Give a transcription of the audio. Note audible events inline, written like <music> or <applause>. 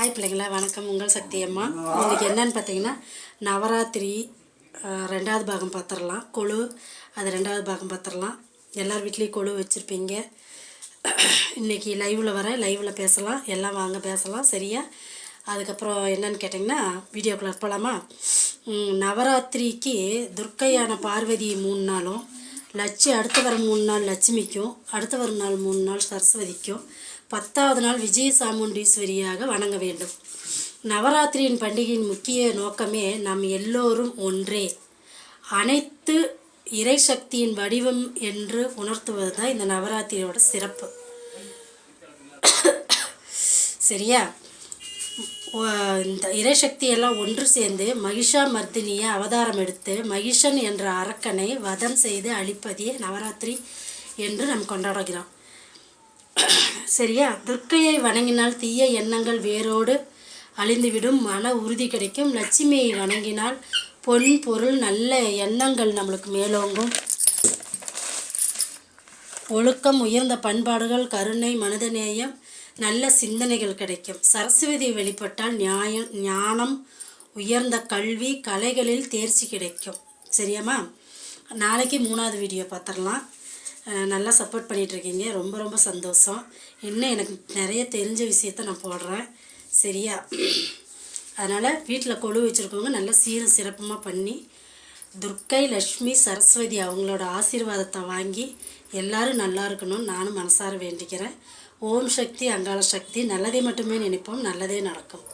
Hi பிள்ளைங்களா வணக்கம். உங்கள் சக்தி அம்மா இன்றைக்கி என்னன்னு பார்த்தீங்கன்னா நவராத்திரி ரெண்டாவது பாகம் பார்த்துடலாம். கொழு அது ரெண்டாவது பாகம் பார்த்துடலாம். எல்லார் வீட்லேயும் கொழு வச்சுருப்பீங்க. இன்றைக்கி லைவில் வர லைவில் பேசலாம். எல்லாம் வாங்க பேசலாம். சரியா? அதுக்கப்புறம் என்னன்னு கேட்டிங்கன்னா வீடியோக்குள்ளே போகலாமா நவராத்திரிக்கு துர்க்கையான பார்வதி மூணு நாளும் லட்சி அடுத்து வர மூணு நாள் லட்சுமிக்கும் அடுத்து வரும் நாள் மூணு நாள் சரஸ்வதிக்கும் பத்தாவது நாள் விஜய சாமுண்டீஸ்வரியாக வணங்க வேண்டும். நவராத்திரியின் பண்டிகையின் முக்கிய நோக்கமே நாம் எல்லோரும் ஒன்றே. அனைத்து இறை சக்தியின் வடிவம் என்று உணர்த்துவது தான் இந்த நவராத்திரியோட சிறப்பு. <coughs> சரியா? இந்த இறைசக்தி எல்லாம் ஒன்று சேர்ந்து மகிஷா மர்தினியை அவதாரம் எடுத்து மகிஷன் என்ற அரக்கனை வதம் செய்து அழிப்பதே நவராத்திரி என்று நாம் கொண்டாடுகிறோம். சரியா? துர்க்கையை வணங்கினால் தீய எண்ணங்கள் வேரோடு அழிந்துவிடும் மன உறுதி கிடைக்கும். லட்சுமியை வணங்கினால் பொன் பொருள் நல்ல எண்ணங்கள் நம்மளுக்கு மேலோங்கும். ஒழுக்கம் உயர்ந்த பண்பாடுகள் கருணை மனிதநேயம் நல்ல சிந்தனைகள் கிடைக்கும். சரஸ்வதி வெளிப்பட்டால் நியாயம் ஞானம் உயர்ந்த கல்வி கலைகளில் தேர்ச்சி கிடைக்கும். சரியாம்மா? நாளைக்கு மூணாவது வீடியோ பார்த்துடலாம். நல்லா சப்போர்ட் பண்ணிகிட்ருக்கீங்க ரொம்ப ரொம்ப சந்தோஷம். இன்னும் எனக்கு நிறைய தெரிஞ்ச விஷயத்த நான் போடுறேன். சரியா? அதனால் வீட்டில் கொழு வச்சுருக்கவங்க நல்லா சீரும் சிறப்புமாக பண்ணி துர்க்கை லக்ஷ்மி சரஸ்வதி அவங்களோட ஆசீர்வாதத்தை வாங்கி எல்லாரும் நல்லா இருக்கணும்னு நானும் மனசார வேண்டிக்கிறேன். ஓம் சக்தி அங்காள சக்தி நல்லதை மட்டுமே நினைப்போம் நல்லதே நடக்கும்.